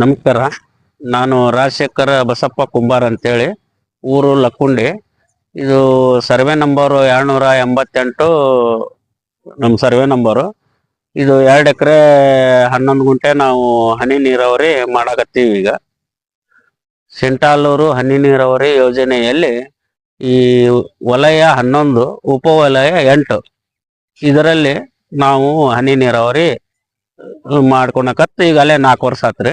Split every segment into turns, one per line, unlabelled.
ನಮಸ್ಕಾರ. ನಾನು ರಾಜಶೇಖರ ಬಸಪ್ಪ ಕುಂಬಾರ್ ಅಂತೇಳಿ, ಊರು ಲಕ್ಕುಂಡಿ. ಇದು ಸರ್ವೆ ನಂಬರು ಎರಡ್ನೂರ ಎಂಬತ್ತೆಂಟು, ನಮ್ಮ ಸರ್ವೆ ನಂಬರು. ಇದು ಎರಡು ಎಕರೆ ಹನ್ನೊಂದು ಗುಂಟೆ ನಾವು ಹನಿ ನೀರಾವರಿ ಮಾಡಕತ್ತೀವಿ ಈಗ. ಸೆಂಟಾಲೂರು ಹನಿ ನೀರಾವರಿ ಯೋಜನೆಯಲ್ಲಿ ಈ ವಲಯ ಹನ್ನೊಂದು ಉಪವಲಯ ಎಂಟು, ಇದರಲ್ಲಿ ನಾವು ಹನಿ ನೀರಾವರಿ ಮಾಡ್ಕೊಳಕತ್ತು ಈಗಲೇ ನಾಲ್ಕು ವರ್ಷ ಆತ್ರಿ.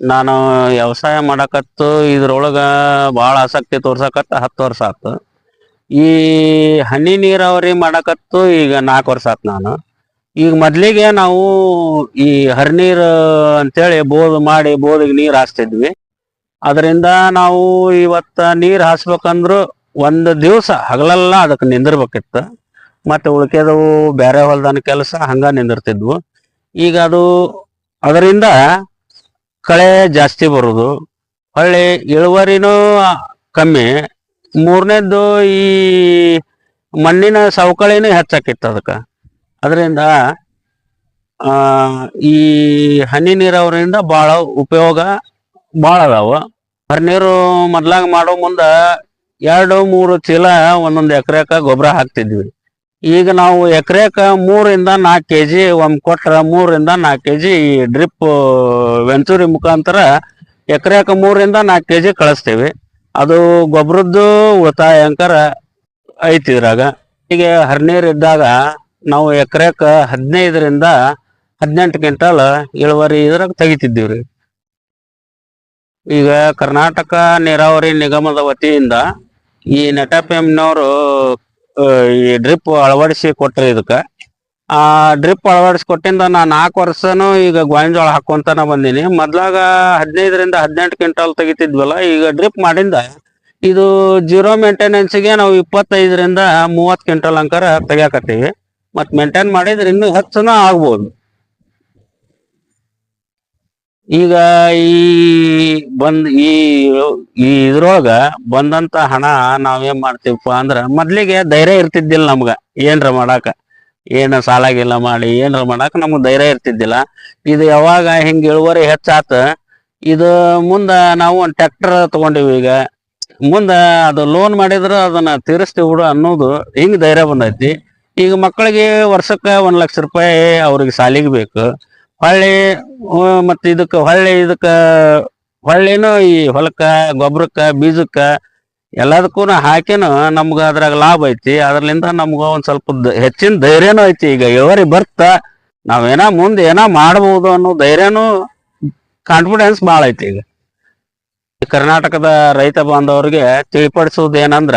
ನಾನು ವ್ಯವಸಾಯ ಮಾಡಕತ್ತು, ಇದ್ರೊಳಗ ಭಾಳ ಆಸಕ್ತಿ ತೋರ್ಸಕತ್ತ ಹತ್ತು ವರ್ಷ ಆತು. ಈ ಹನಿ ನೀರಾವರಿ ಮಾಡಕತ್ತು ಈಗ ನಾಲ್ಕು ವರ್ಷ ಆತ್ ನಾನು. ಈಗ ಮೊದ್ಲಿಗೆ ನಾವು ಈ ಹರಿನೀರ್ ಅಂತೇಳಿ ಬೋದ್ ಮಾಡಿ ಬೋದಿಗೆ ನೀರು ಹಾಸ್ತಿದ್ವಿ. ಅದರಿಂದ ನಾವು ಇವತ್ತ ನೀರು ಹಾಸ್ಬೇಕಂದ್ರು ಒಂದು ದಿವಸ ಹಗಲೆಲ್ಲ ಅದಕ್ಕೆ ನಿಂದಿರ್ಬೇಕಿತ್ತು. ಮತ್ತೆ ಉಳ್ಕೆದವು ಬೇರೆ ಹೊಲ್ದನ ಕೆಲಸ ಹಂಗ ನಿಂದಿರ್ತಿದ್ವು. ಈಗ ಅದು ಅದರಿಂದ ಕಳೆ ಜಾಸ್ತಿ ಬರೋದು. ಹೊಳ್ಳಿ ಇಳುವರಿನೂ ಕಮ್ಮಿ. ಮೂರನೇದ್ದು ಈ ಮಣ್ಣಿನ ಸವಕಳಿನೂ ಹೆಚ್ಚಾಕಿತ್ತು ಅದಕ್ಕೆ. ಅದರಿಂದ ಈ ಹನಿ ನೀರಾವರಿಯಿಂದ ಭಾಳ ಉಪಯೋಗ ಭಾಳ ಅದಾವ. ಹರಿನೀರು ಮೊದ್ಲಾಗ ಮಾಡೋ ಮುಂದ ಎರಡು, ಮೂರು ಚೀಲ ಒಂದೊಂದು ಎಕರೆಕ ಗೊಬ್ಬರ ಹಾಕ್ತಿದ್ವಿ. ಈಗ ನಾವು ಎಕರೆಕ ಮೂರಿಂದ ನಾಲ್ಕು ಕೆ ಜಿ ಒಮ್ಮೆ ಕೊಟ್ರೆ ಮೂರಿಂದ ನಾಲ್ಕು ಕೆ ಜಿ ಈ ಡ್ರಿಪ್ ವೆಂಚೂರಿ ಮುಖಾಂತರ ಎಕರೆಕ ಮೂರಿಂದ ನಾಲ್ಕು ಕೆ ಜಿ ಕಳಿಸ್ತೀವಿ. ಅದು ಗೊಬ್ಬರದ್ದು ಉಳಿತಾಯ ಅಂಕರ ಐತಿ ಇದ್ರಾಗ. ಈಗ ಹರಿನೀರ್ ಇದ್ದಾಗ ನಾವು ಎಕರೆಕ ಹದಿನೈದರಿಂದ ಹದಿನೆಂಟು ಕ್ವಿಂಟಲ್ ಇಳುವರಿ ಇದ್ರಾಗ ತೆಗಿತಿದ್ದೀವಿ ರೀ ಈಗ ಕರ್ನಾಟಕ ನೀರಾವರಿ ನಿಗಮದ ವತಿಯಿಂದ ಈ ನೆಟಪಿಎಂನವರು ಈ ಡ್ರಿಪ್ ಅಳವಡಿಸಿ ಕೊಟ್ರಿ ಇದಕ್ಕೆ. ಆ ಡ್ರಿಪ್ ಅಳವಡಿಸಿ ಕೊಟ್ಟಿಂದ ನಾ ನಾಲ್ಕು ವರ್ಷನೂ ಈಗ ಗೋವಿನ ಹಾಕೊಂತಾನ ಬಂದೀನಿ. ಮೊದ್ಲಾಗ ಹದಿನೈದರಿಂದ ಹದಿನೆಂಟು ಕ್ವಿಂಟಲ್ ತೆಗಿತಿದ್ವಲ್ಲ, ಈಗ ಡ್ರಿಪ್ ಮಾಡಿಂದ ಇದು ಜೀರೋ ಮೇಂಟೆನೆನ್ಸ್ಗೆ ನಾವು ಇಪ್ಪತ್ತೈದರಿಂದ ಮೂವತ್ತು ಕ್ವಿಂಟಲ್ ಅಂಕರ ತೆಗಿಯಾಕತ್ತೀವಿ. ಮತ್ತೆ ಮೇಂಟೈನ್ ಮಾಡಿದ್ರೆ ಇನ್ನೂ ಹೆಚ್ಚನ ಆಗ್ಬೋದು. ಈಗ ಈ ಬಂದ್ ಈ ಈ ಇದ್ರೊಳಗ ಬಂದಂತ ಹಣ ನಾವೇನ್ ಮಾಡ್ತೀವಪ್ಪ ಅಂದ್ರ ಮೊದ್ಲಿಗೆ ಧೈರ್ಯ ಇರ್ತಿದ್ದಿಲ್ಲ ನಮ್ಗ. ಏನ್ರ ಮಾಡಾಕ? ಏನ ಸಾಲಾಗಿಲ್ಲ ಮಾಡಿ, ಏನ್ರ ಮಾಡಾಕ ನಮ್ಗ್ ಧೈರ್ಯ ಇರ್ತಿದ್ದಿಲ್ಲ. ಇದು ಯಾವಾಗ ಹಿಂಗ ಇಳುವರಿ ಹೆಚ್ಚಾತ, ಇದು ಮುಂದ ನಾವು ಒಂದ್ ಟ್ರ್ಯಾಕ್ಟರ್ ತಗೊಂಡಿವಿ ಈಗ. ಮುಂದ ಅದು ಲೋನ್ ಮಾಡಿದ್ರ ಅದನ್ನ ತೀರಿಸ್ತೀವಿ ಬಿಡು ಅನ್ನೋದು ಹಿಂಗ್ ಧೈರ್ಯ ಬಂದೈತಿ. ಈಗ ಮಕ್ಕಳಿಗೆ ವರ್ಷಕ್ಕ ಒಂದ್ ಲಕ್ಷ ರೂಪಾಯಿ ಅವ್ರಿಗೆ ಸಾಲಿಗೆ ಬೇಕು. ಹೊಳ್ಳಿ ಮತ್ತೆ ಇದಕ್ಕೆ ಹೊಳ್ಳಿ, ಇದಕ್ಕೆ ಹೊಳ್ಳಿನೂ ಈ ಹೊಲಕ್ಕ ಗೊಬ್ಬರಕ್ಕೆ ಬೀಜಕ್ಕ ಎಲ್ಲದಕ್ಕೂ ಹಾಕಿನ ನಮ್ಗೆ ಅದ್ರಾಗ ಲಾಭ ಐತಿ. ಅದ್ರಲಿಂದ ನಮ್ಗೆ ಒಂದು ಸ್ವಲ್ಪ ಹೆಚ್ಚಿನ ಧೈರ್ಯನೂ ಐತಿ. ಈಗ ಇಳುವರಿ ಬರ್ತ, ನಾವೇನ ಮುಂದೆ ಏನ ಮಾಡಬಹುದು ಅನ್ನೋ ಧೈರ್ಯನೂ ಕಾನ್ಫಿಡೆನ್ಸ್ ಭಾಳ ಐತಿ ಈಗ. ಕರ್ನಾಟಕದ ರೈತ ಬಾಂಧವರಿಗೆ ತಿಳಿಪಡಿಸೋದು ಏನಂದ್ರ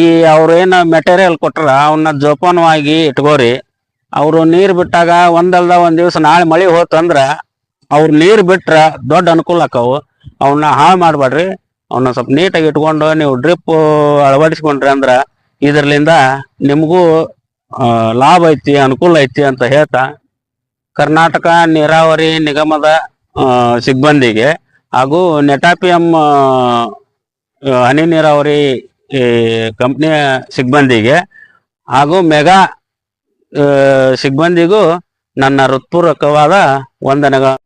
ಈ ಅವ್ರೇನ ಮೆಟೀರಿಯಲ್ ಕೊಟ್ರ ಅವನ್ನ ಜೋಪಾನವಾಗಿ ಇಟ್ಕೋರಿ ಅವರು ನೀರ್ ಬಿಟ್ಟಾಗ ಒಂದಲ್ದ ಒಂದ್ ದಿವಸ ನಾಳೆ ಮಳಿ ಅಂದ್ರೆ ಅವ್ರು ನೀರ್ ಬಿಟ್ರ ದೊಡ್ಡ ಅನುಕೂಲ ಆಕಾವು ಅವನ್ನ ಹಾಳು ಮಾಡ್ಬೇಡ್ರಿ ಅವನ್ನ ಸ್ವಲ್ಪ ನೀಟಾಗಿ ಇಟ್ಕೊಂಡು ನೀವು ಡ್ರಿಪ್ ಅಳವಡಿಸ್ಕೊಂಡ್ರಿ ಅಂದ್ರ ಇದರ್ಲಿಂದ ನಿಮಗೂ ಲಾಭ ಐತಿ, ಅನುಕೂಲ ಐತಿ ಅಂತ ಹೇಳ್ತಾ ಕರ್ನಾಟಕ ನೀರಾವರಿ ನಿಗಮದ ಸಿಬ್ಬಂದಿಗೆ ಹಾಗೂ ನೆಟಾಪಿಎಂ ಹನಿ ನೀರಾವರಿ ಕಂಪ್ನಿಯ ಸಿಬ್ಬಂದಿಗೆ ಹಾಗೂ ಮೆಗಾ ಸಿಬ್ಬಂದಿಗೂ ನನ್ನ ಹೃತ್ಪೂರ್ವಕವಾದ ವಂದನೆಗಳು.